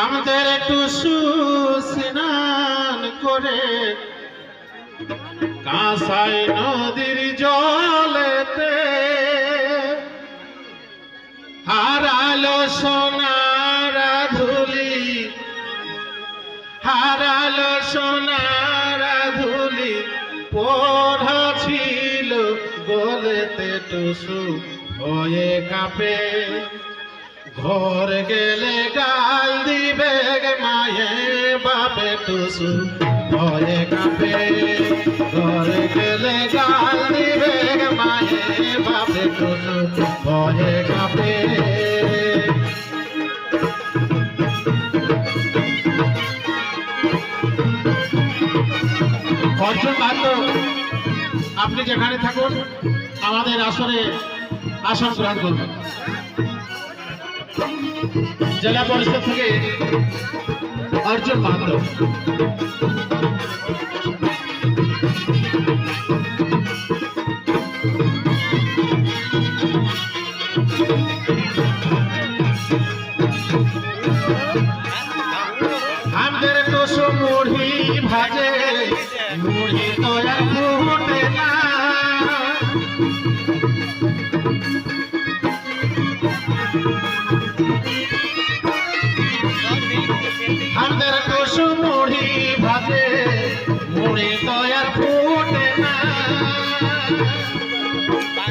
আমাদের একটু সুস্নান করে। কাঁসাই নদীর জলেতে হারালো সোনার ধুলি, হারালো সোনার ধুলি, পড়া ছিল গলেতে টুসু হয়ে কাঁপে। ঘর গেলে গাল দিবে মায়ে, বাপে টুসু। ভয়ে কাঁপে। ঘর গেলে গাল দিবে মায়ে, বাপে টুসু। ভয়ে কাঁপে। আপনি যেখানে থাকুন, আমাদের আসরে আসন গ্রহণ করবেন জেলা পরিষদ থেকে অর্জুন মাত্র আমাদের টুসু মুড়ি ভাজে মুড়ি তো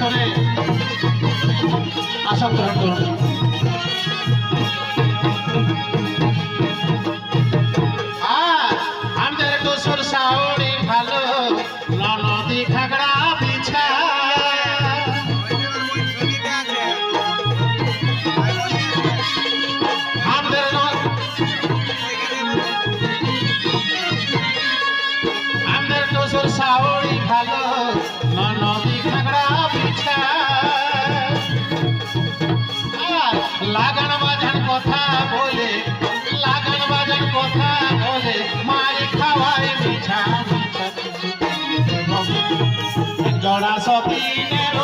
আসরে আসন গ্রহণ করুন। জড়া সতীনের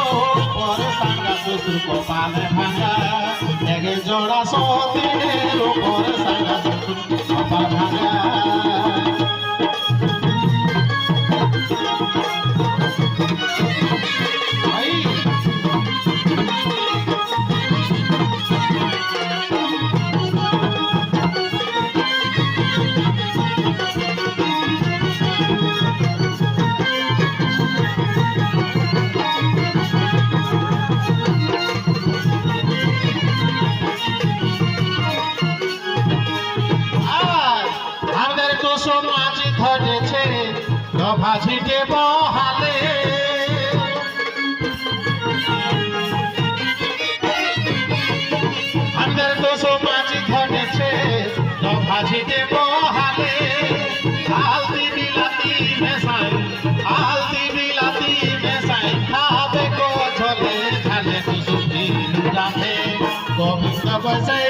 পরে সাঙ্গা শ্বশুর কপালে ভাঙা। এক জোড়া সতীনের ডভা ছিটে বহালে। আমাদের তোষণ মাছ ধরেছে ডভা ছিটে বহালে। হালদি বিলাতি মেশাই হালদি বিলাতি মেশাই খাবে গো ঝলে ঝালে কুসুম রাতে। গোবিন্দ বসাই